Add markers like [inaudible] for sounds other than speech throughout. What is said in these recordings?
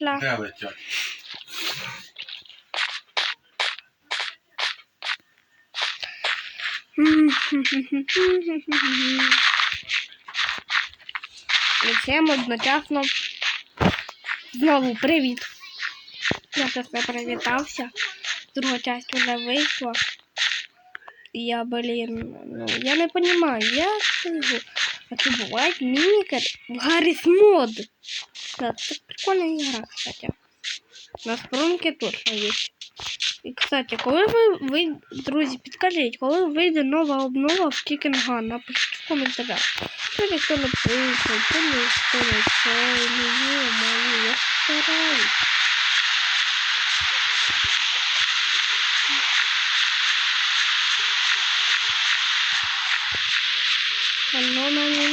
Ля. Де летять? Всім одночасно знову привіт. Я зараз не привітався. Друга часть вже вийшла. Я, блін, ну, я не розумію, як це його. А це в Гарріс мод. Так, це прикольна ігра, кстати. На спрунки точно є. І, кстати, коли ви, ви, друзі, підкажіть, коли вийде нова обнова в Gun, напишіть в коментарях. Що ніхто не пише, то ніхто не це, не мої, я стараюсь. Оно не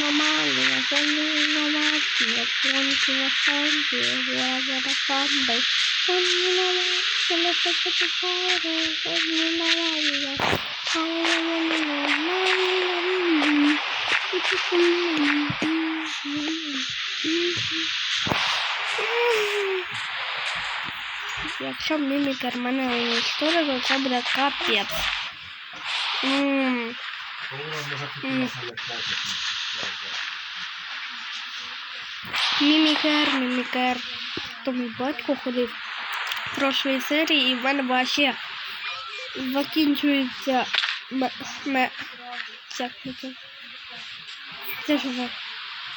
Якщо мімікер мене уничтожить, то це буде капець. М, Коли Мімікер, мімікер. То мій батько ходив в прошлій серії і в мене вообще закінчується ме, ме, як це? Це що за?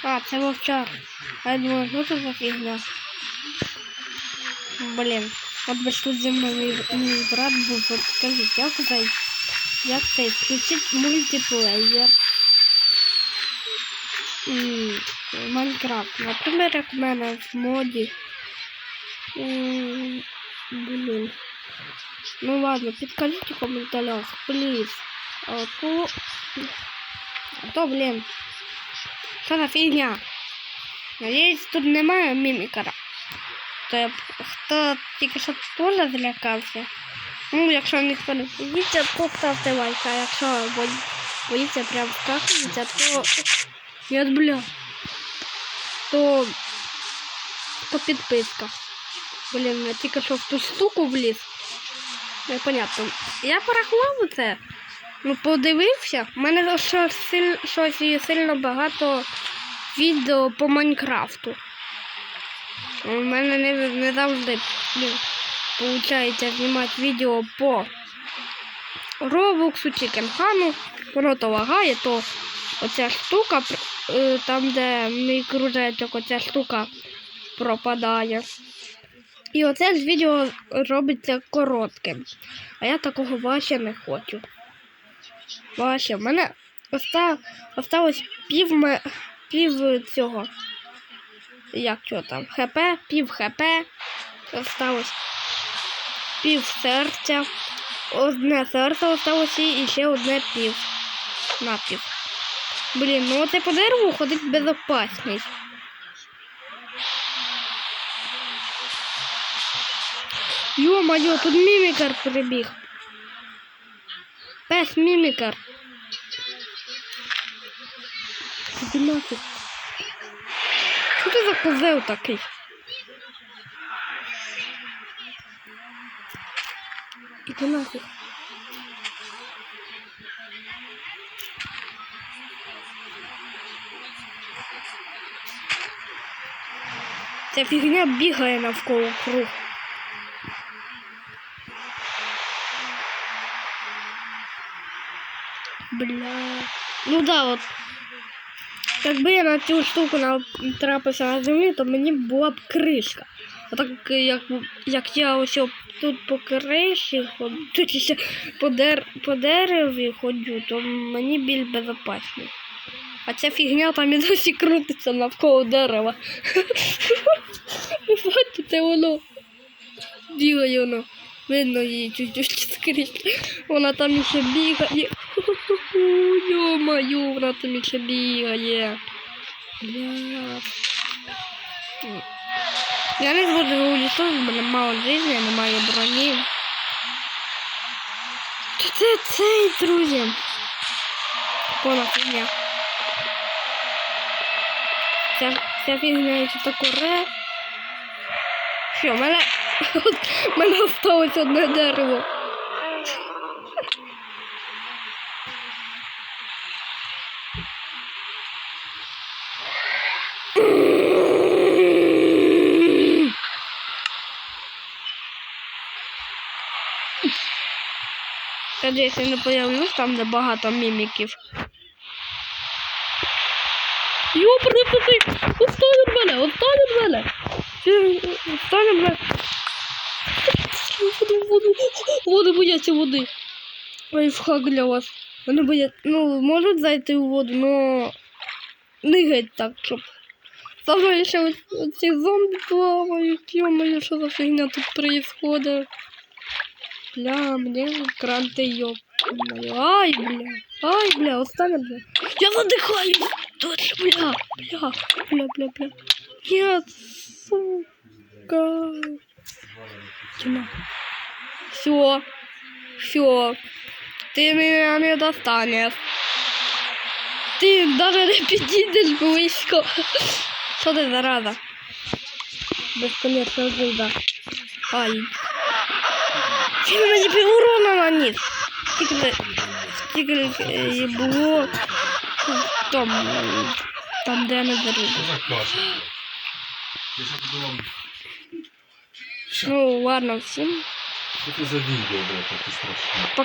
А, це вовчар. А я думаю, що це за фігня? Блін, от би тут зі мною брат був, от скажіть, як цей, як цей, включить мультиплеєр. Майнкрафт. Наприклад, як в мене в моді. Блін. Ну ладно, підкажіть у коментарях, пліз. А то... А то, блін. Що за фігня? Надіюсь, тут немає мімікера. То я б- хто тільки що теж злякався. Ну, якщо ніхто не боїться, то ставте лайк, а якщо бої- боїться прям скакується, то... Нет, бля. То... То підписка. Блін, я тільки що в ту штуку вліз. Непонятно. Я порахував це. Ну, подивився. У мене силь... щось є сильно багато відео по Майнкрафту. У мене не, не завжди виходить знімати відео по Робоксу чи Кенхану. Воно то лагає, то оця штука, е, там, де мій кружечок, оця штука пропадає. І оце ж відео робиться коротким. А я такого вообще не хочу. Вообще, в мене оста... осталось пів, пів цього. Як що там? ХП, пів ХП. Осталось пів серця. Одне серце осталось і ще одне пів. Напів. Блін, ну оце по дереву ходить безопасність. Ё-моё, тут мімікар прибіг. Пес мімікар. Нафіг. Що за козел такий? Іди нафіг. Ця фігня бігає навколо круг. Бля. Ну да, от. Якби я на цю штуку натрапився на землі, то мені була б кришка. А так як, як я ось тут по криші ходжу, по, дер, по дереві ходжу, то мені біль безпечний. А ця фігня там і досі крутиться навколо дерева. [laughs] Бачите, воно бігає воно. Видно її чуть-чуть скрізь. Вона там іще бігає. [laughs] Йо-маю, вона там іще бігає. Я не зможу уничтожити, в мене мало життя, немає броні. Це цей, друзі. Повна фігня. Ця, ця фігня ще таку ре. Все, мене, мене осталось одне дерево. Надеюсь, я не появлюсь там, де багато міміків. Йопрне ти! Отстань від мене! Отстань мене! Ти- Отстань від мене! Воду, воду, воду бояться води. Лайфхак для вас. Вони бояться, ну, можуть зайти у воду, но не геть так, щоб. Саме ще ось- ці зомбі плавають, ё-моё, що за фігня тут происходит. Бля, мне кранты ёб. Ай, бля. Ай, бля, устали, бля. Я задыхаюсь. Точно, бля. Бля, бля, бля, бля. Нет, сука. Тьма. Все. Все. Ты меня не достанешь. Ты даже не підійдеш близько. Що ти зараза? Безконечна жида. Ай. Він мені пів урона наніс. Скільки, скільки е, було там, там де я не зарубив. Що за каша? Я ще подумав, Ну, ладно, всім. що це за відео, блядь, таке страшне.